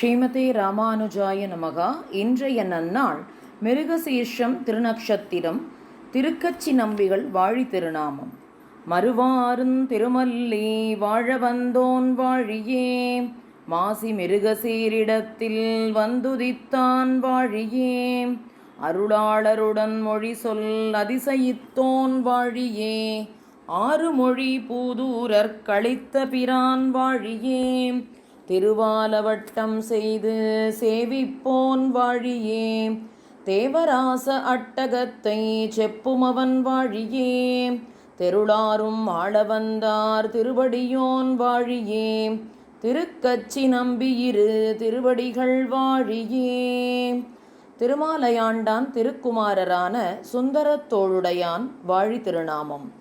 ஸ்ரீமதி ராமானுஜாய நமகா. இன்றைய நன்னாள் மிருகசீர்ஷம் திருநக்ஷத்திரம் திருக்கச்சி நம்பிகள் வாழி திருநாமம். மறுவாருந் திருமல்லி வாழ வந்தோன் வாழியே. மாசி மிருகசீரிடத்தில் வந்துதித்தான் வாழியே. அருளாளருடன் மொழி சொல் அதிசயித்தோன் வாழியே. ஆறு மொழி பூதூரற் கழித்த பிரான் வாழியே. திருவாலவட்டம் செய்து சேவிப்போன் வாழியே. தேவராச அட்டகத்தை செப்புமவன் வாழியே. தெருளாரும் ஆளவந்தார் திருவடியோன் வாழியே. திருக்கச்சி நம்பியிரு திருவடிகள் வாழியே. திருமாலையாண்டான் திருக்குமாரரான சுந்தரத்தோளுடையான் வாழி திருநாமம்.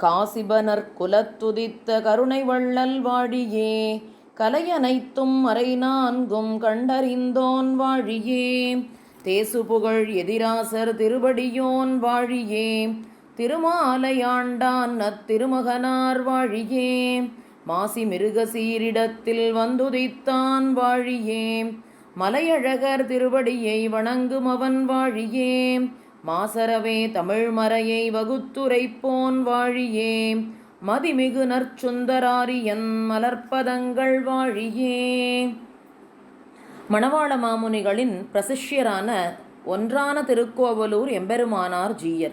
காசிபனர் குலத்துதித்த கருணை வள்ளல் வாழியே. கலையனைத்தும் மறை நான்கும் கண்டறிந்தோன் வாழியே. தேசு புகழ் எதிராசர் திருவடியோன் வாழியே. திருமாலையாண்டான் அத்திருமகனார் வாழியே. மாசி மிருகசீரிடத்தில் வந்துதித்தான் வாழியே. மலையழகர் திருவடியை வணங்கும் அவன் வாழியே. மாசரவே தமிழ்மறையை வகுத்துரைப்போன் வாழியே. மதிமிகு நற்சுந்தராரியன் மலர்ப்பதங்கள் வாழியே. மணவாள மாமுனிகளின் பிரசிஷ்யரான ஒன்றான திருக்கோவலூர் எம்பெருமானார் ஜீயர்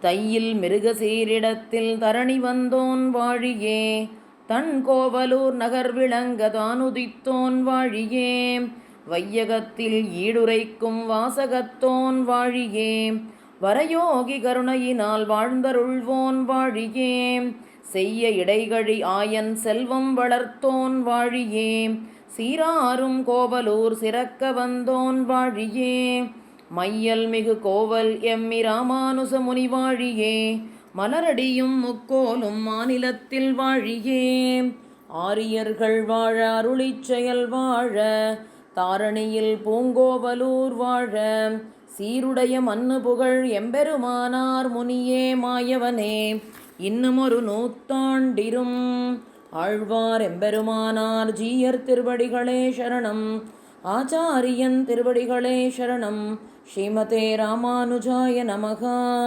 தையில் மிருகசீரிடத்தில் தரணி வந்தோன் வாழியே. தன் கோவலூர் நகர் விளங்க தானுதித்தோன் வாழியே. வையகத்தில் ஈடுரைக்கும் வாசகத்தோன் வாழியே. வரயோகி கருணையினால் வாழ்ந்தருள்வோன் வாழியே. செய்ய இடைகழி ஆயன் செல்வம் வளர்த்தோன் வாழியே. சீராரும் கோவலூர் சிறக்க வந்தோன் வாழியே. மையல் மிகு கோவல் எம்மி ராமானுச முனி வாழியே. மலரடியும் முக்கோலும் மாநிலத்தில் வாழியே. ஆரியர்கள் வாழ அருளிச் செயல் வாழ தாரணியில் பூங்கோவலூர் வாழ சீருடைய மண்ணு புகழ் எம்பெருமானார் முனியே மாயவனே. இன்னுமொரு நூத்தாண்டிரும் ஆழ்வார் எம்பெருமானார் ஜீயர் திருவடிகளே சரணம். ஆச்சாரியன் திருவடிகளே சரணம். ஸ்ரீமதே ராமானுஜாய நமகா.